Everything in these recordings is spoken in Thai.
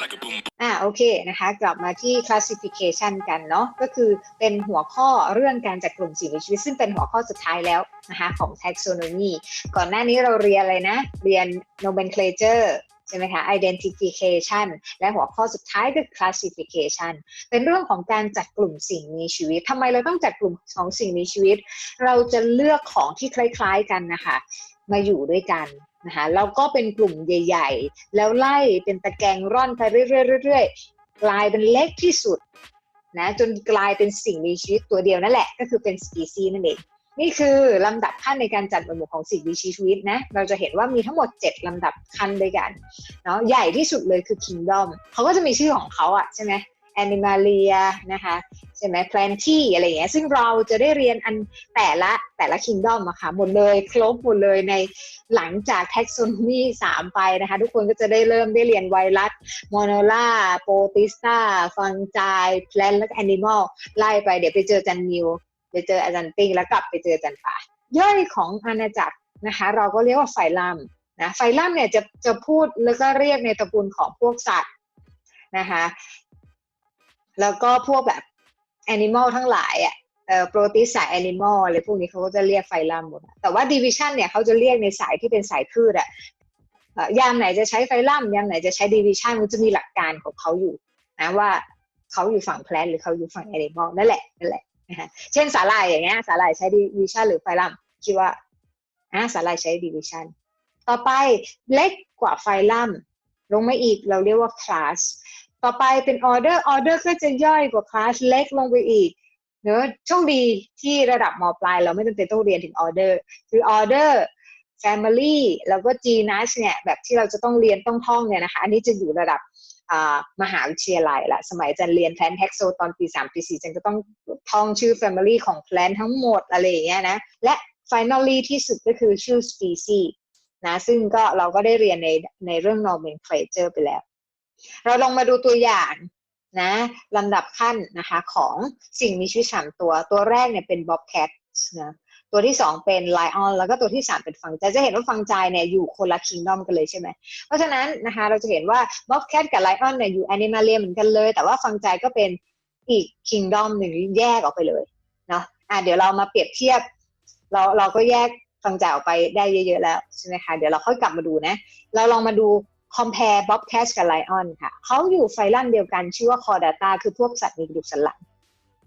like a boom อ่าโอเคนะคะกลับมาที่ classification กันเนาะก็คือเป็นหัวข้อเรื่องการจัดกลุ่มสิ่งมีชีวิต ซึ่งเป็นหัวข้อสุดท้ายแล้วนะคะของ taxonomy ก่อนหน้านี้เราเรียนอะไรนะ เรียน nomenclature ใช่ไหมคะ identification และหัวข้อสุดท้ายคือ classification เป็นเรื่องของการจัดกลุ่มสิ่งมีชีวิตทำไมเราต้องจัดกลุ่มของสิ่งมีชีวิต เราจะเลือกของที่คล้าย ๆ กันนะคะมาอยู่ด้วยกัน นะคะแล้วก็เป็นกลุ่มใหญ่ ๆ แล้วไล่เป็นตะแกรงร่อนไปเรื่อยๆกลายเป็นเล็กที่สุดนะจนกลายเป็นสิ่งมีชีวิตตัวเดียวนั่นแหละ ก็คือเป็นสปีซีนั่นเองนี่คือลำดับขั้นในการจัดหมวดหมู่ของสิ่งมีชีวิตนะ เราจะเห็นว่ามีทั้งหมด 7 ลำดับขั้นด้วยกันเนาะใหญ่ที่สุดเลยคือ Kingdom เขาก็จะมีชื่อของเขาอะใช่ไหม Animalia นะคะใช่ไหม Planty อะไรอย่างเงี้ยซึ่งเราจะได้เรียนอันแต่ละแต่ละ Kingdom อะค่ะหมดเลยครบหมดเลยในหลังจาก Taxonomy 3ไปนะคะ ทุกคนก็จะได้เริ่มได้เรียนไวรัสมอน a โปรติสตาฟังจายแพลนและแอนิมอลไล่ไปเดี๋ยวไปเจอจันนิวไปเจออาจารย์ปิ้งแล้วกลับไปเจออาจารย์ป่าย่อยของอาณาจักรนะคะ เราก็เรียกว่าไฟลัมนะไฟลัมเนี่ยจะจะพูดแล้วก็เรียกในตระกูลของพวกสัตว์นะคะ แล้วก็พวกแบบแอนิมอลทั้งหลายอะโปรตีนสายแอนิมอลอะไรพวกนี้เขาก็จะเรียกไฟลัมหมด แต่ว่าดิวิชันเนี่ยเขาจะเรียกในสายที่เป็นสายพืชอะยามไหนจะใช้ไฟลัมยามไหนจะใช้ดิวิชันมันจะมีหลักการของเขาอยู่นะว่าเขาอยู่ฝั่งแพลนหรือเขาอยู่ฝั่งแอนิมอลนั่นแหละนั่นแหละนะคะเช่นสาหร่ายอย่างเงี้ยสาหร่ายใช้ดิวิชันหรือไฟลัมคิดว่าอ่าสาหร่ายใช้ดิวิชันต่อไปเล็กกว่าไฟลัมลงมาอีกเราเรียกว่าคลาส ต่อไปเป็นออเดอร์ออเดอร์ก็จะย่อยกว่าคลาสเล็กลงไปอีกเนอะโชคดีที่ระดับมปลาย เราไม่จำเป็นต้องเรียนถึงออเดอร์คือออเดอร์ Family แล้วก็ Genus เนี่ยแบบที่เราจะต้องเรียนต้องท่องเนี่ยนะคะ อันนี้จะอยู่ระดับมหาวิทยาลัยละสมัยจันเรียนแพลนแท็กโซตอนปีสามปีสี่จันก็ต้องท่องชื่อ Family ของแพลนทั้งหมดอะไรอย่างเงี้ยนะ และ finally ที่สุดก็คือชื่อ species นะซึ่งก็เราก็ได้เรียนในในเรื่อง nomenclature ไปแล้ว เราลองมาดูตัวอย่างนะลำดับขั้นนะคะของสิ่งมีชีวิตสามตัว ตัวแรกเนี่ยเป็น bobcat นะตัวที่สองเป็นไลออนแล้วก็ตัวที่สามเป็นฟังใจจะเห็นว่าฟังใจเนี่ยอยู่คนละคิงดอมกันเลยใช่ไหมเพราะฉะนั้นนะคะเราจะเห็นว่าม็อบแคทกับไลออนเนี่ยอยู่แอนิมาเลียเหมือนกันเลย แต่ว่าฟังใจก็เป็นอีกคิงดอมหนึ่งแยกออกไปเลยเนาะอะเดี๋ยวเรามาเปรียบเทียบ เราเราก็แยกฟังใจออกไปได้เยอะ ๆ แล้วใช่ไหมคะเดี๋ยวเราค่อยกลับมาดูนะ เราลองมาดู compare bobcat กับ lion ค่ะเขาอยู่ไฟลัมเดียวกันชื่อว่า chordata คือพวกสัตว์มีกระดูกสันหลัง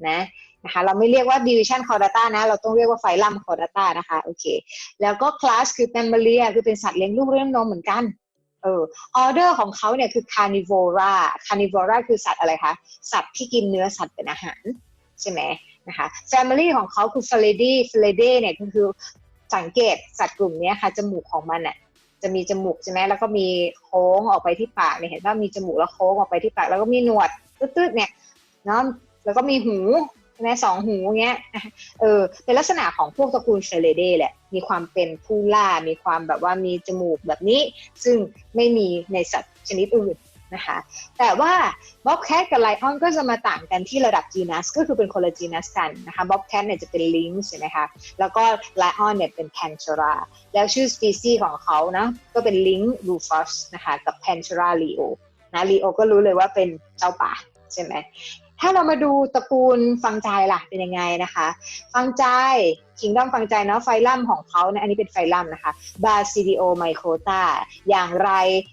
นะนะคะเราไม่เรียกว่า division chordata นะ เราต้องเรียกว่าไฟลัม chordata นะคะโอเคแล้วก็ class คือ mammalia คือเป็นสัตว์เลี้ยงลูกเลี้ยงนมเหมือนกันเออ order ของเขาเนี่ยคือ carnivora carnivora คือสัตว์อะไรคะสัตว์ที่กินเนื้อสัตว์เป็นอาหารใช่ไหมนะคะ family ของเขาคือ Felidae Felidae เนี่ยก็คือสังเกตสัตว์กลุ่มนี้ค่ะจมูกของมันเนี่ย จะมีจมูกใช่ไหมแล้วก็มีโค้งออกไปที่ปากเนี่ยเห็นว่ามีจมูกแล้วโค้งออกไปที่ปาก แล้วก็มีหนวดตืดๆเนี่ยเนาะแล้วก็มีหูใช่ไหมสองหูเงี้ยเออเป็นลักษณะของพวกตระกูลเซเลเดแหละ มีความเป็นผู้ล่า มีความแบบว่ามีจมูกแบบนี้ ซึ่งไม่มีในสัตว์ชนิดอื่น นะคะ แต่ว่าบ๊อบแคทกับไลออนก็จะมาต่างกันที่ระดับจีนัสก็คือเป็นคนละจีนัสกันนะคะบ๊อบแคทเนี่ยจะเป็นลิงใช่ไหมคะ แล้วก็ไลออนเนี่ยเป็นแพนเชราแล้วชื่อสปีซีของเขานะก็เป็นลิงรูฟัสนะคะกับแพนเชราลีโอนะลีโอก็รู้เลยว่าเป็นเจ้าป่าใช่ไหม ถ้าเรามาดูตระกูลฟังใจล่ะเป็นยังไงนะคะ ฟังใจคิงดอมฟังใจเนาะไฟลัมของเขาเนะอันนี้เป็นไฟลัมนะคะบาซิดิโอไมโครตาอย่างไร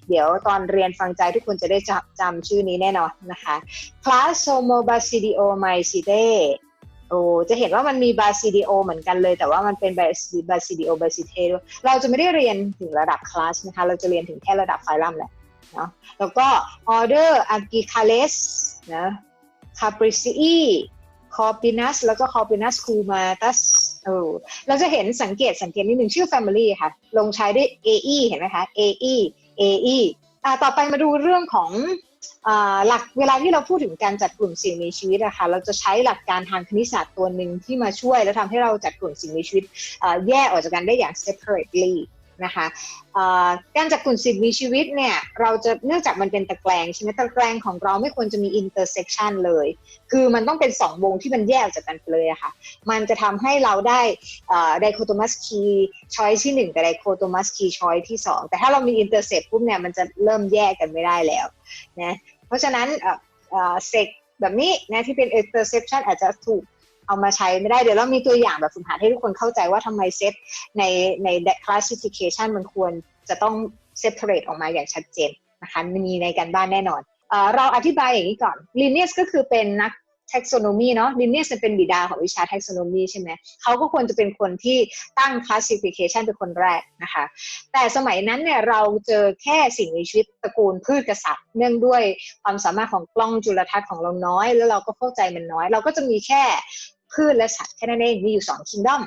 เดี๋ยวตอนเรียนฟังใจทุกคนจะได้จำจำชื่อนี้แน่นอนนะคะคลาสโซโมบาซิดิโอไมซิเตโอ้จะเห็นว่ามันมีบาซิดิโอเหมือนกันเลย แต่ว่ามันเป็นบาซิดิโอบาซิเทด้วยเราจะไม่ได้เรียนถึงระดับคลาสนะคะ เราจะเรียนถึงแค่ระดับไฟลัมแหละเนาะแล้วก็ออเดอร์อากิคาเลสนะ คาปริซีคอปินัสแล้วก็คอปินัสคูมาตัสเออเราจะเห็นสังเกตสังเกตนิดหนึ่งชื่อ Family ค่ะ ลงใช้ด้วย AE เห็นไหมคะ AE AE อ่าต่อไปมาดูเรื่องของหลักเวลาที่เราพูดถึงการจัดกลุ่มสิ่งมีชีวิตอะคะเราจะใช้หลักการทางคณิตศาสตร์ตัวหนึ่งที่มาช่วย แล้วทำให้เราจัดกลุ่มสิ่งมีชีวิตแยกออกจากกันได้อย่าง separately นะคะการจัดกลุ่มสิ่งมีชีวิตเนี่ยเราจะเนื่องจากมันเป็นตะแกรงใช่ไหมตะแกรงของเราไม่ควรจะมี intersection เลย คือมันต้องเป็นสองวงที่มันแยกจากกันไปเลยอะค่ะ มันจะทำให้เราได้ไดโคโตมัสคีชอยที่หนึ่งกับไดโคโตมัสคีชอยที่สองแต่ถ้าเรามี intercept ปุ๊บเนี่ยมันจะเริ่มแยกกันไม่ได้แล้วนะเพราะฉะนั้นเซกแบบนี้นะที่เป็น interception อาจจะถูก เอามาใช้ไม่ได้เดี๋ยวเรามีตัวอย่างแบบฝึกหัดให้ทุกคนเข้าใจว่าทำไมเซตในใน classification มันควรจะต้อง separate ออกมาอย่างชัดเจนนะคะมีในการบ้านแน่นอนเอเราอธิบายอย่างนี้ก่อน Linnaeus ก็คือเป็นนัก taxonomy เนาะ Linnaeus เป็นบิดาของวิชา taxonomy ใช่ไหมเขาก็ควรจะเป็นคนที่ตั้ง classification เป็นคนแรกนะคะ แต่สมัยนั้นเนี่ยเราเจอแค่สิ่งมีชีวิตตระกูลพืชกษัตริย์ เนื่องด้วยความสามารถของกล้องจุลทรรศน์ของเราน้อย แล้วเราก็เข้าใจมันน้อย เราก็จะมีแค่ พืชและสัตว์แค่นั้นเองมีอยู่สองคิงดอม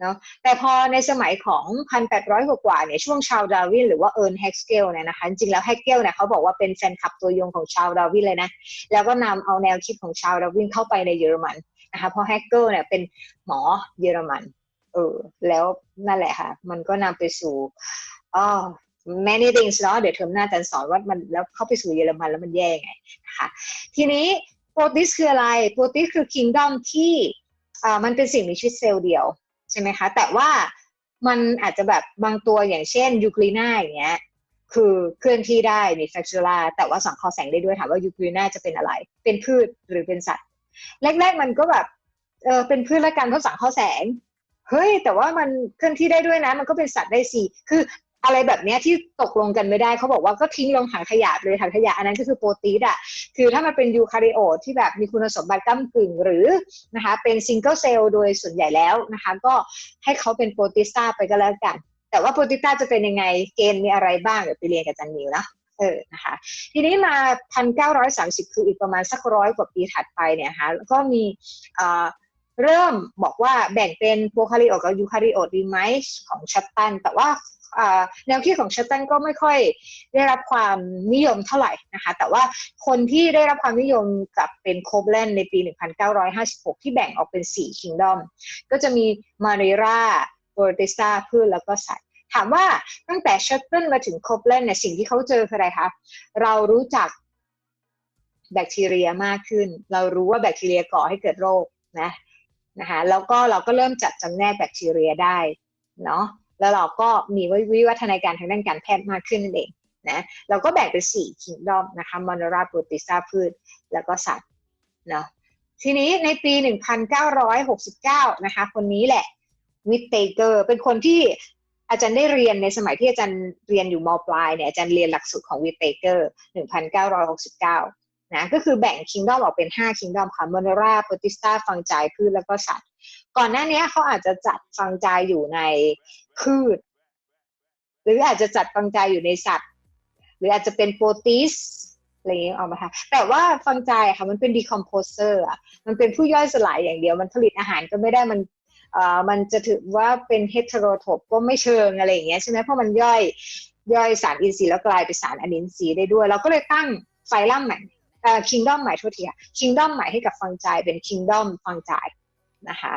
เนาะแต่พอในสมัยของ1,800กว่าเนี่ยช่วงชาวดาวินหรือว่าเอิร์นแฮกเกลเนี่ยนะคะจริงแล้วแฮกเกลเนี่ยเขาบอกว่าเป็นแฟนคลับตัวยงของชาวดาวินเลยนะ แล้วก็นำเอาแนวคิดของชาวดาวินเข้าไปในเยอรมันนะคะเพราะแฮกเกลเนี่ยเป็นหมอเยอรมันเออแล้วนั่นแหละค่ะ มันก็นำไปสู่อ๋อ many things เนาะเดี๋ยวเทอมหน้าจะสอนว่ามันแล้วเข้าไปสู่เยอรมันแล้วมันแย่ไงนะคะทีนี้ โปรติสคืออะไรโปรติสคือคิงดอมที่อ่ามันเป็นสิ่งมีชีวิตเซลล์เดียวใช่ไหมคะ แต่ว่ามันอาจจะแบบบางตัวอย่างเช่นยูคลีนาอย่างเงี้ยคือเคลื่อนที่ได้มีแฟกชูล่าแต่ว่าสังเคราะห์แสงได้ด้วยถามว่ายูคลีนาจะเป็นอะไร เป็นพืชหรือเป็นสัตว์ แรกๆมันก็แบบเออเป็นพืชและกันเพราะสังเคราะห์แสงเฮ้ยแต่ว่ามันเคลื่อนที่ได้ด้วยนะ มันก็เป็นสัตว์ได้สิคือ อะไรแบบนี้ที่ตกลงกันไม่ได้เขาบอกว่าก็ทิ้งลงถังขยะเลยถังขยะอันนั้นก็คือโปรตีนอะคือถ้ามันเป็นยูคาริโอตที่แบบมีคุณสมบัติก้ากึ่งหรือนะคะเป็นซิงเกิลเซลล์โดยส่วนใหญ่แล้วนะคะก็ให้เขาเป็นโปรติสตาไปก็แล้วกัน แต่ว่าโปรติสตาจะเป็นยังไงเกณฑ์มีอะไรบ้างเดี๋ยวไปเรียนกับจันนิวนะเออนะคะทีนี้มา 1930 คืออีกประมาณสักร้อยกว่าปีถัดไปเนี่ยนะคะแล้วก็มีเริ่มบอกว่าแบ่งเป็นโปรคาริโอตกับยูคาริโอตดีไหมของชัตตัน แต่ว่า แนวคิดของเชตตันก็ไม่ค่อยได้รับความนิยมเท่าไหร่นะคะ แต่ว่าคนที่ได้รับความนิยมกับเป็นโคบเลนในปี 1956 ที่แบ่งออกเป็น 4 คิงดอม ก็จะมีมาริราโบรติสตาพืชแล้วก็สัตว์ถามว่าตั้งแต่เชตตันมาถึงโคบเลนเนี่ยสิ่งที่เขาเจอคืออะไรคะเรารู้จักแบคทีเรียมากขึ้น เรารู้ว่าแบคทีเรียก่อให้เกิดโรคนะนะคะแล้วก็เราก็เริ่มจัดจำแนกแบคทีเรียได้เนาะ แล้วเราก็มีวิวัฒนาการทางด้านการแพทย์มากขึ้นนั่นเองนะเราก็แบ่งเป็นสี่คิงดอมนะคะมอนราโปรติซาพืช แล้วก็สัตว์เนาะทีนี้ในปี 1969 นะคะ คนนี้แหละวิตเตเกอร์เป็นคนที่อาจารย์ได้เรียนในสมัยที่อาจารย์เรียนอยู่มปลายเนี่ยอาจารย์เรียนหลักสูตรของวิตเตเกอร์ 1969 นะก็คือแบ่งคิงดอมออกเป็น 5 คิงดอมค่ะมอนราโปรติสตาฟังจายพืชแล้วก็สัตว์ ก่อนหน้านี้เขาอาจจะจัดฟังใจอยู่ในพืช หรืออาจจะจัดฟังใจอยู่ในสัตว์ หรืออาจจะเป็นโปรตีสอะไรอย่างเงี้ยเอามาค่ะแต่ว่าฟังใจค่ะมันเป็นดีคอมโพเซอร์อะมันเป็นผู้ย่อยสลายอย่างเดียว มันผลิตอาหารก็ไม่ได้มันเอ่อมันจะถือว่าเป็นเฮตโรโทปก็ไม่เชิงอะไรอย่างเงี้ยใช่ไหมเพราะมันย่อยย่อยสารอินทรีย์แล้วกลายเป็นสารอนินทรีย์ได้ด้วย เราก็เลยตั้งไฟลัมใหม่เอ่อคิงดอมใหม่ทั่วทีค่ะคิงดอมใหม่ให้กับฟังใจเป็นคิงดอมฟังใจนะคะ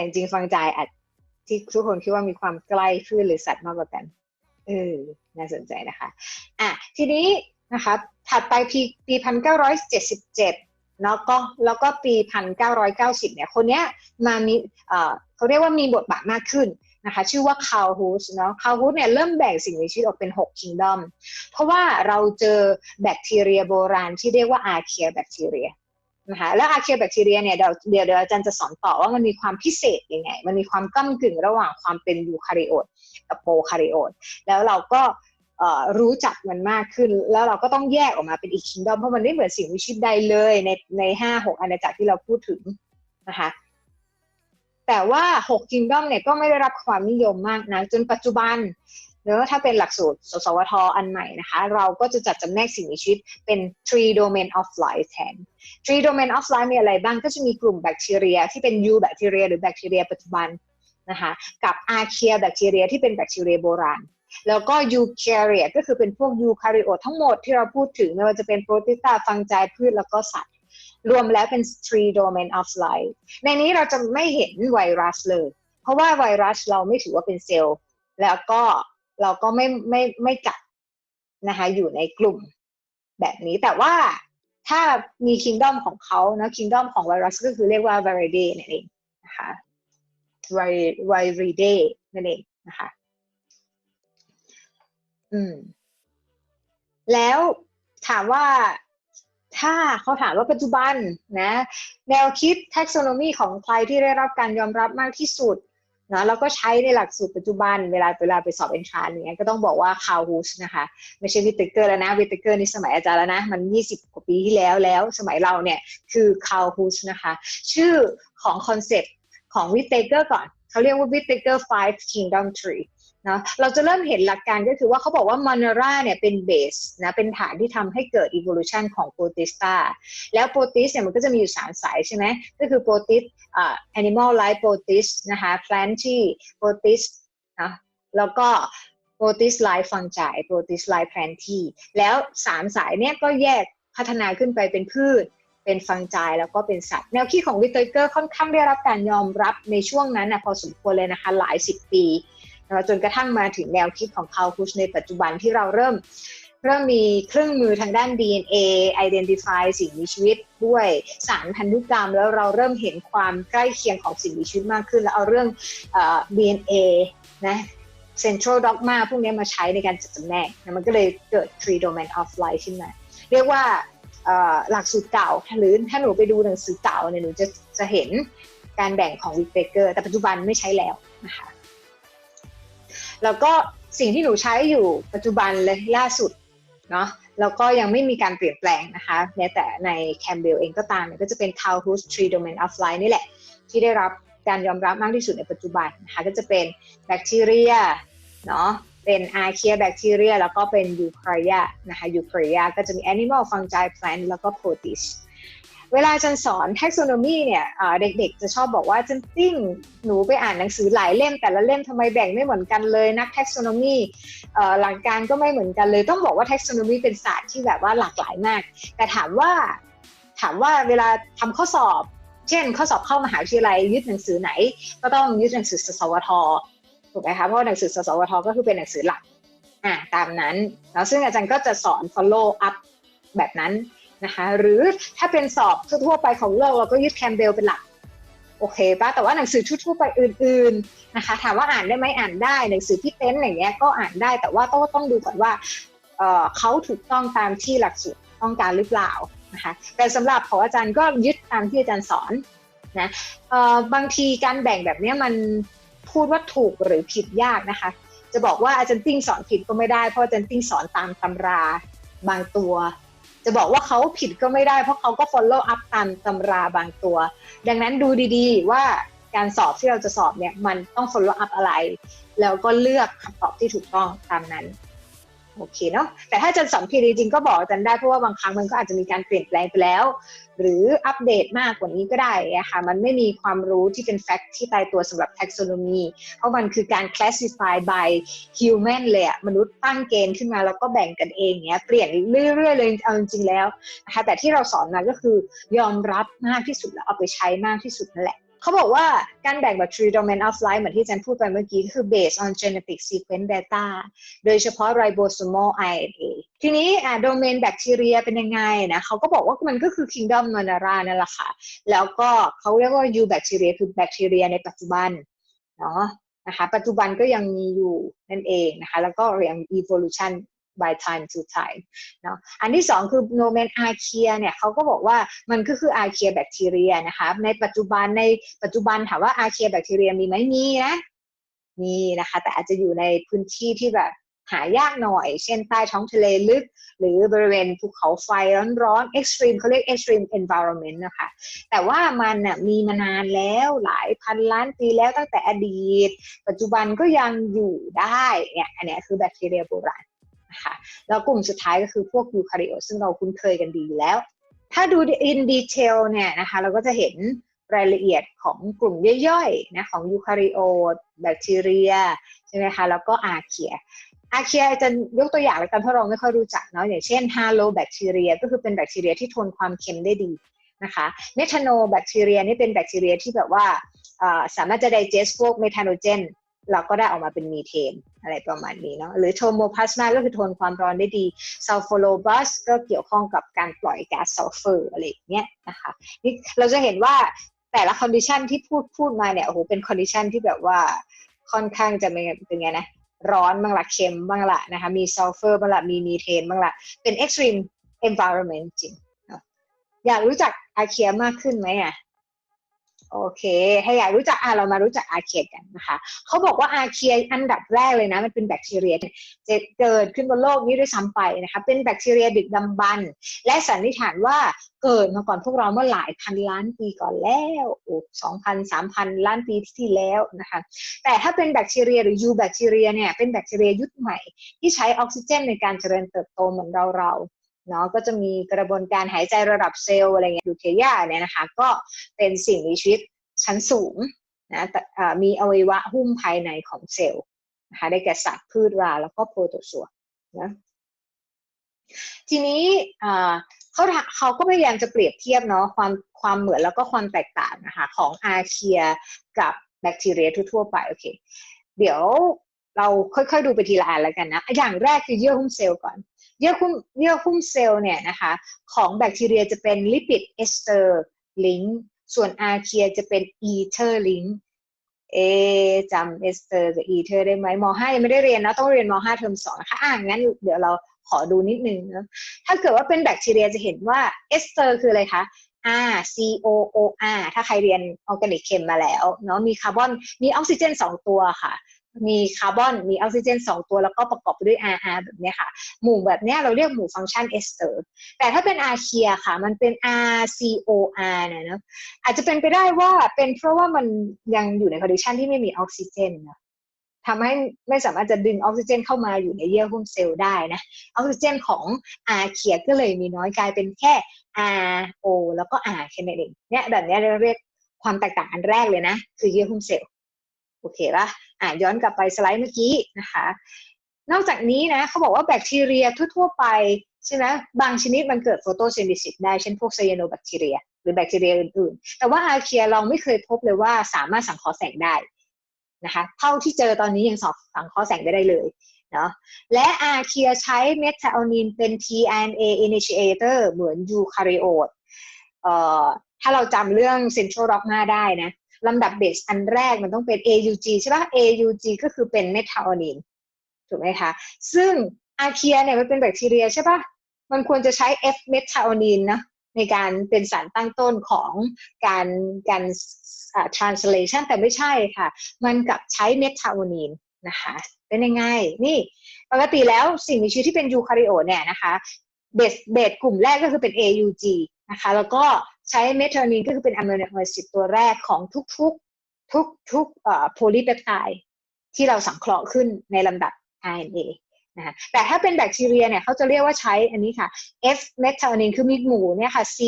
แต่จริงฟังใจอาจที่ทุกคนคิดว่ามีความใกล้พืชหรือสัตว์มากกว่ากันเออน่าสนใจนะคะ อะ ทีนี้นะคะ ถัดไปปีปีพันเก้าร้อยเจ็ดสิบเจ็ดแล้วก็แล้วก็ปีพันเก้าร้อยเก้าสิบเนี่ย คนเนี้ยมามีเอ่อเขาเรียกว่ามีบทบาทมากขึ้นนะคะ ชื่อว่าคาฮูสเนาะคาฮูสเนี่ยเริ่มแบ่งสิ่งมีชีวิตออกเป็น6คิงดอมเพราะว่าเราเจอแบคทีเรียโบราณที่เรียกว่าอาเคียแบคทีเรีย นะคะแล้วอาเคียแบคทีเรียเนี่ยเดี๋ยวเดี๋ยวอาจารย์จะสอนต่อว่ามันมีความพิเศษยังไง มันมีความก้ากึ่งระหว่างความเป็นยูคาริโอตกับโปรคาริโอตแล้วเราก็รู้จักมันมากขึ้น แล้วเราก็ต้องแยกออกมาเป็นอีกคิงดอมเพราะมันไม่เหมือนสิ่งมีชีวิตใดเลยในในห้าหกอาณาจักรที่เราพูดถึงนะคะแต่ว่าหกคิงดอมเนี่ยก็ไม่ได้รับความนิยมมากนะจนปัจจุบัน เนื้อถ้าเป็นหลักสูตรสสวทอันใหม่นะคะ เราก็จะจัดจำแนกสิ่งมีชีวิตเป็น three domain of life แทน three domain of life มีอะไรบ้างก็จะมีกลุ่มแบคทีเรีย ที่เป็น u แบคทีเรียหรือแบคทีเรียปัจจุบันนะคะกับ archaea แบคทีเรียที่เป็นแบคทีเรียโบราณแล้วก็ eukarya ก็คือเป็นพวก eukaryote ทั้งหมดที่เราพูดถึงไม่ว่าจะเป็นโปรติสตาฟังใจพืชแล้วก็สัตว์ รวมแล้วเป็น three domain of life ในนี้เราจะไม่เห็นไวรัสเลย เพราะว่าไวรัสเราไม่ถือว่าเป็นเซลล์ แล้วก็ เราก็ไม่ไม่ไม่กัดนะคะอยู่ในกลุ่มแบบนี้แต่ว่าถ้ามีคิงดอมของเขานะคิงดอมของไวรัสก็คือเรียกว่า v i r i d a นั่นเองนะคะ v i r i d a นั่นเองนะคะอืมแล้วถามว่าถ้าเขาถามว่าปัจจุบันนะ แนวคิด taxonomy ของใครที่ได้รับการยอมรับมากที่สุด นะแล้วก็ใช้ในหลักสูตรปัจจุบันเวลาเวลาไปสอบเอนทรานเนี้ยก็ต้องบอกว่าคาวฮูสนะคะไม่ใช่วิตเกอร์แล้วนะวิตเกอร์นี่สมัยอาจารย์แล้วนะ มัน 20 กว่าปีที่แล้วแล้วสมัยเราเนี่ยคือคาวฮูสนะคะ ชื่อของคอนเซ็ปต์ของวิตเกอร์ก่อน เขาเรียกว่าวิตเกอร์ five kingdom tree นะเราจะเริ่มเห็นหลักการก็คือว่าเขาบอกว่ามอนรา เนี่ยเป็นเบสนะเป็นฐานที่ทำให้เกิด evolution ของโปรติสตาแล้วโปรติสเนี่ยมันก็จะมีอยู่สามสายใช่ไหมก็คือโปรติสอ่า animal life โปรติสนะคะ plant ที่โปรติสนะแล้วก็โปรติสไลฟ์ฟังจ่ายโปรติสไลฟ์แพลนที่แล้วสามสายเนี่ยก็แยกพัฒนาขึ้นไปเป็นพืชเป็นฟังจายแล้วก็เป็นสัตว์ แนวคิดของวิตเตอร์ค่อนข้างได้รับการยอมรับในช่วงนั้นนะพอสมควรเลยนะคะหลายสิบปี จนกระทั่งมาถึงแนวคิดของคาพุชในปัจจุบันที่เราเริ่ม เริ่มมีเครื่องมือทางด้าน DNA identify สิ่งมีชีวิตด้วยสารพันธุกรรม แล้วเราเริ่มเห็นความใกล้เคียงของสิ่งมีชีวิตมากขึ้น แล้วเอาเรื่อง DNA นะ central dogma พวกนี้มาใช้ในการจัดจำแนกมันก็เลยเกิด three domain of life ขึ้นมา เรียกว่าหลักสูตรเก่าหรือถ้าหนูไปดูหนังสือเก่าเนี่ยหนูจะจะเห็นการแบ่งของวิกเบเกอร์ แต่ปัจจุบันไม่ใช้แล้วนะคะ แล้วก็สิ่งที่หนูใช้อยู่ปัจจุบันเลยล่าสุดเนาะแล้วก็ยังไม่มีการเปลี่ยนแปลงนะคะแม้แต่ในแคมเบลเองก็ตามเนี่ยก็จะเป็น c o w h o o s Tree Domain of Life นี่แหละ ที่ได้รับการยอมรับมากที่สุดในปัจจุบันนะคะก็จะเป็นแบคทีเรียเนาะเป็นอาเคียแบคทีเรียแล้วก็เป็นยูคริยานะคะยูคริยาก็จะมี Animal Fungi Plant แล้วก็ Protists เวลาจันสอน taxonomy เนี่ยเด็กๆ จะชอบบอกว่าจันติ้งหนูไปอ่านหนังสือหลายเล่ม แต่ละเล่มทำไมแบ่งไม่เหมือนกันเลยนัก taxonomy หลักการก็ไม่เหมือนกันเลย ต้องบอกว่า taxonomy เป็นศาสตร์ที่แบบว่าหลากหลายมาก แต่ถามว่าถามว่าเวลาทำข้อสอบ เช่น ข้อสอบเข้ามหาวิทยาลัยยึดหนังสือไหน ก็ต้องยึดหนังสือสสวทถูกไหมคะเพราะหนังสือสสวทก็คือเป็นหนังสือหลักอ่าตามนั้นแล้วซึ่งอาจารย์ก็จะสอน follow up แบบนั้น นะคะหรือถ้าเป็นสอบทั่วไปของโลกเราก็ยึดแคมเบลเป็นหลักโอเคป่ะแต่ว่าหนังสือทั่วไปอื่น ๆนะคะ ถามว่าอ่านได้ไหมอ่านได้ หนังสือพี่เต้นอย่างเงี้ยก็อ่านได้ แต่ว่าต้องต้องดูก่อนว่าเขาถูกต้องตามที่หลักสูตรต้องการหรือเปล่านะคะแต่สำหรับของอาจารย์ก็ยึดตามที่อาจารย์สอนนะบางทีการแบ่งแบบนี้มันพูดว่าถูกหรือผิดยากนะคะ จะบอกว่าอาจารย์ติ้งสอนผิดก็ไม่ได้เพราะอาจารย์ติ้งสอนตามตำราบางตัว จะบอกว่าเขาผิดก็ไม่ได้ เพราะเขาก็ follow up ตามตำราบางตัว ดังนั้นดูดีๆ ว่าการสอบที่เราจะสอบเนี่ยมันต้อง follow up อะไร แล้วก็เลือกคำตอบที่ถูกต้องตามนั้น โอเคเนาะแต่ถ้าจะสอนพีจริงก็บอกอาจารย์ได้เพราะว่าบางครั้งมันก็อาจจะมีการเปลี่ยนแปลงไปแล้ว หรืออัปเดตมากกว่านี้ก็ได้ะค่ะมันไม่มีความรู้ที่เป็นแฟกต์ที่ตายตัวสำหรับ taxonomy เพราะมันคือการ classify by human เลยอะมนุษย์ตั้งเกณฑ์ขึ้นมาแล้วก็แบ่งกันเองเนี้ยเปลี่ยนเรื่อยๆเลยเอาจริงๆแล้วนะคะแต่ที่เราสอนมาก็คือยอมรับมากที่สุดแล้วเอาไปใช้มากที่สุดนั่นแหละ เขาบอกว่าการแบ่งแบบ three domain of life เหมือนที่จันพูดไปเมื่อกี้คือ based on genetic sequence data โดยเฉพาะ ribosomal RNA ทีนี้อ่าโดเมนแบคทีเรียเป็นยังไงนะเขาก็บอกว่ามันก็คือ kingdom monera นั่นแหละค่ะ แล้วก็เขาเรียกว่า u bacteria คือแบคทีเรียในปัจจุบันเนาะนะคะปัจจุบันก็ยังมีอยู่นั่นเองนะคะแล้วก็ยัง evolution by time to time เนาะอันที่สองคือโนเมนอาเคียเนี่ยเขาก็บอกว่ามันก็คืออาเคียแบคทีเรียนะคะในปัจจุบันในปัจจุบันถามว่าอาเคียแบคทีเรียมีไหมมีนะมีนะคะ แต่อาจจะอยู่ในพื้นที่ที่แบบหายากหน่อย เช่นใต้ท้องทะเลลึก หรือบริเวณภูเขาไฟร้อนๆ extreme เขาเรียก extreme environment นะคะ แต่ว่ามันน่ะมีมานานแล้วหลายพันล้านปีแล้วตั้งแต่อดีต ปัจจุบันก็ยังอยู่ได้เนี่ยอันนี้คือแบคทีเรียโบราณ นะคะแล้วกลุ่มสุดท้ายก็คือพวกยูคาริโอซึ่งเราคุ้นเคยกันดีแล้ว ถ้าดู in detail เนี่ยนะคะเราก็จะเห็นรายละเอียดของกลุ่มย่อยๆนะของยูคาริโอแบคทีเรียใช่ไหมคะแล้วก็อาเคียอาเคียจะยกตัวอย่างเลยกันเพราะเราไม่ค่อยรู้จักเนาะอย่างเช่นฮาโลแบคทีเรียก็คือเป็นแบคทีเรียที่ทนความเค็มได้ดีนะคะเมทานโนแบคทีเรียนี่เป็นแบคทีเรียที่แบบว่าสามารถจะ digest พวกเมทานโนเจนเราก็ได้ออกมาเป็นมีเทน อะไรประมาณนี้เนาะหรือโทโมพลาสมาก็คือทนความร้อนได้ดีซัลโฟโลบัสก็เกี่ยวข้องกับการปล่อยก๊าซซัลเฟอร์อะไรอย่างเงี้ยนะคะนี่เราจะเห็นว่าแต่ละคอนดิชันที่พูดพูดมาเนี่ยโอ้โหเป็นคอนดิชันที่แบบว่าค่อนข้างจะเป็นเป็นไงนะร้อนบ้างละเค็มบ้างละนะคะมีซัลเฟอร์บ้างละมีมีเทนบ้างละเป็น extreme environment จริงอะอยากรู้จักอาเคียมากขึ้นไหมอะ โอเค ถ้าอยากรู้จักอะเรามารู้จักอาเคียกันนะคะเขาบอกว่าอาเคียอันดับแรกเลยนะ มันเป็นแบคทีเรียจะเกิดขึ้นบนโลกนี้ด้วยซ้ำไปนะคะเป็นแบคทีเรียดึกดำบรรและสันนิษฐานว่าเกิดมาก่อนพวกเราเมื่อหลายพันล้านปีก่อนแล้วโอ้สองพันสามพันล้านปีที่แล้วนะคะ แต่ถ้าเป็นแบคทีเรียหรือยูแบคทีเรียเนี่ยเป็นแบคทีเรียยุคใหม่ที่ใช้ออกซิเจนในการเจริญเติบโตเหมือนเราเรา เนาะก็จะมีกระบวนการหายใจระดับเซลล์อะไรเงี้ยยูเทียเนี่ยนะคะ ก็เป็นสิ่งมีชีวิตชั้นสูงนะแต่อ่ามีอวัยวะหุ้มภายในของเซลล์นะคะได้แก่สัตว์พืชราแล้วก็โปรโตซัวนะทีนี้อ่าเขาเขาก็พยายามจะเปรียบเทียบเนาะความความเหมือนแล้วก็ความแตกต่างนะคะของอาเคียกับแบคทีเรียทั่วๆไปโอเค เดี๋ยวเราค่อยๆดูไปทีละอันแล้วกันนะ อย่างแรกคือเยื่อหุ้มเซลล์ก่อน เยื่อหุ้มเยื่อหุ้มเซลล์เนี่ยนะคะของแบคทีเรียจะเป็นลิปิดเอสเตอร์ลิงส่วนอาเคียจะเป็นอีเทอร์ลิงเอจำเอสเตอร์กับอีเทอร์ได้ไหมม .5 ยังไม่ได้เรียนนะต้องเรียนม .5 เทอม2นะคะอ่างั้นเดี๋ยวเราขอดูนิดนึงนะถ้าเกิดว่าเป็นแบคทีเรียจะเห็นว่าเอสเตอร์คืออะไรคะ R C O O R ถ้าใครเรียนออร์แกนิกเคมมาแล้วเนาะมีคาร์บอนมีออกซิเจน 2 ตัวค่ะ มีคาร์บอนมีออกซิเจน 2 ตัวแล้วก็ประกอบไปด้วย R R แบบนี้ค่ะ หมู่แบบนี้เราเรียกหมู่ฟังก์ชันเอสเตอร์แต่ถ้าเป็นอาเคียค่ะ มันเป็น R C O R นี่ยเนาะอาจจะเป็นไปได้ว่าเป็นเพราะว่ามันยังอยู่ในคอนดิชันที่ไม่มีออกซิเจนนะทำให้ไม่สามารถจะดึงออกซิเจนเข้ามาอยู่ในเยื่อหุ้มเซลล์ได้นะออกซิเจนของอาเคียก็เลยมีน้อยกลายเป็นแค่ R O แล้วก็ R แค่นั้นเองเนี่ยแบบนี้เราเรียกความแตกต่างอันแรกเลยนะ คือเยื่อหุ้มเซลล์ โอเคปะอะย้อนกลับไปสไลด์เมื่อกี้นะคะ นอกจากนี้นะเขาบอกว่าแบคทีเรียทั่ว ๆ ไปใช่ไหมบางชนิดมันเกิดโฟโตเซนธิซิสได้เช่นพวกไซยาโนแบคทีเรีย หรือแบคทีเรียอื่นๆ แต่ว่าอาเคียเราไม่เคยพบเลยว่าสามารถสังเคราะห์แสงได้นะคะเท่าที่เจอตอนนี้ยังสอบสังเคราะห์แสงไม่ได้เลยเนาะและอาเคียใช้เมทาโอนินเป็น tRNA initiator เหมือนยูคาริโอตเอ่อถ้าเราจำเรื่อง central dogma ได้นะ ลำดับเบสอันแรกมันต้องเป็น AUG ใช่ปะ AUG ก็คือเป็นเมทาโอนินถูกไหมคะ ซึ่งอาเคียเนี่ยมันเป็นแบคทีเรียใช่ปะมันควรจะใช้ F เมทาโอนินนะในการเป็นสารตั้งต้นของการการอ่า translation แต่ไม่ใช่ค่ะ มันกลับใช้เมทาโอนินนะคะ เป็นยังไง นี่ปกติแล้วสิ่งมีชีวิตที่เป็นยูคาริโอตเนี่ยนะคะ เบสเบสกลุ่มแรกก็คือเป็น AUG นะคะ แล้วก็ ใช้เมทานินก็คือเป็นอะมิโนแอซิดตัวแรกของทุกๆ ทุกทุกโพลีเปปไทด์ที่เราสังเคราะห์ขึ้นในลำดับ RNA นะคะแต่ถ้าเป็นแบคทีเรียเนี่ยเขาจะเรียกว่าใช้อันนี้ค่ะ F เมทาโอนินคือมีหมู่เนี่ยค่ะ C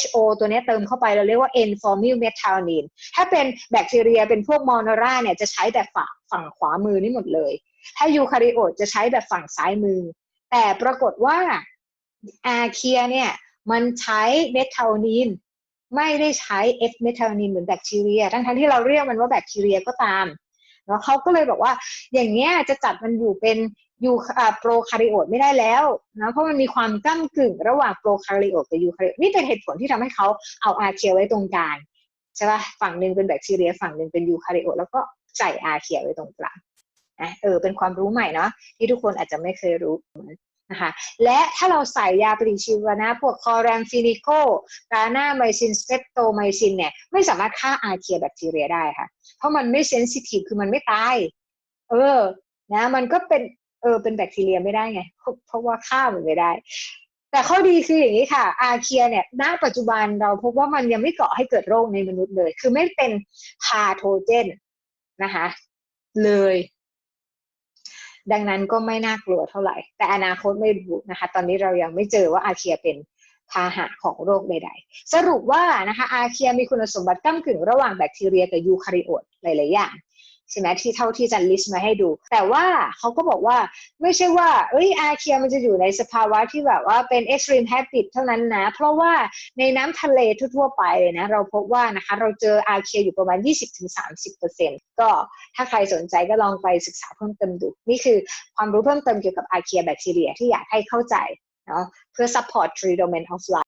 HO ตัวนี้เติมเข้าไปเราเรียกว่า N formyl methionine ถ้าเป็นแบคทีเรียเป็นพวกมอนราเนี่ยจะใช้แบบฝั่งฝั่งขวามือนี่หมดเลย ถ้ายูคาริโอตจะใช้แบบฝั่งซ้ายมือ แต่ปรากฏว่าอาเคียเนี่ย มันใช้เมทาโอนินไม่ได้ใช้ F เมทาโอนินเหมือนแบคทีเรีย ทั้งๆที่เราเรียกมันว่าแบคทีเรียก็ตามแล้วเขาก็เลยบอกว่าอย่างเงี้ยจะจัดมันอยู่เป็นยูโปรคาริโอตไม่ได้แล้วนะเพราะมันมีความก้ากึ่งระหว่างโปรคาริโอตกับยูคาริโอตนี่เป็นเหตุผลที่ทำให้เขาเอาอาเคียไว้ตรงกลางใช่ป่ะฝั่งหนึ่งเป็นแบคทีเรีย ฝั่งหนึ่งเป็นยูคาริโอตแล้วก็ใส่อาเคียไว้ตรงกลางนะเออเป็นความรู้ใหม่เนาะที่ทุกคนอาจจะไม่เคยรู้ นะคะและถ้าเราใส่ยาปฏิชีวนะพวกคอแรมฟินิโกกานาไมซินสเปปโตไมซินเนี่ยไม่สามารถฆ่าอาเคียแบคทีเรียได้ค่ะ เพราะมันไม่เซนซิทีฟคือมันไม่ตาย เออนะมันก็เป็นเออเป็นแบคทีเรียไม่ได้ไง เพราะว่าฆ่ามันไม่ได้ แต่ข้อดีคืออย่างนี้ค่ะ อาเคียเนี่ยณปัจจุบันเราพบว่ามันยังไม่เกาะให้เกิดโรคในมนุษย์เลย คือไม่เป็นพาโทเจนนะคะเลย ดังนั้นก็ไม่น่ากลัวเท่าไหร่ แต่อนาคตไม่รู้นะคะ ตอนนี้เรายังไม่เจอว่าอาเคียเป็นพาหะของโรคใดๆ สรุปว่านะคะอาเคียมีคุณสมบัติก้ากึ่งระหว่างแบคทีเรียกับยูคาริโอตหลายๆอย่าง ใช่ไหมที่เท่าที่จะลิสต์มาให้ดู แต่ว่าเขาก็บอกว่าไม่ใช่ว่า เอ้ยอาเคียมันจะอยู่ในสภาวะที่แบบว่าเป็น extreme habit เท่านั้นนะ เพราะว่าในน้ำทะเลทั่วๆไปเลยนะ เราพบว่านะคะเราเจออาเคียอยู่ประมาณ 20-30%ก็ถ้าใครสนใจก็ลองไปศึกษาเพิ่มเติมดู นี่คือความรู้เพิ่มเติมเกี่ยวกับอาเคียแบคทีเรียที่อยากให้เข้าใจเนาะเพื่อ support tree domain of life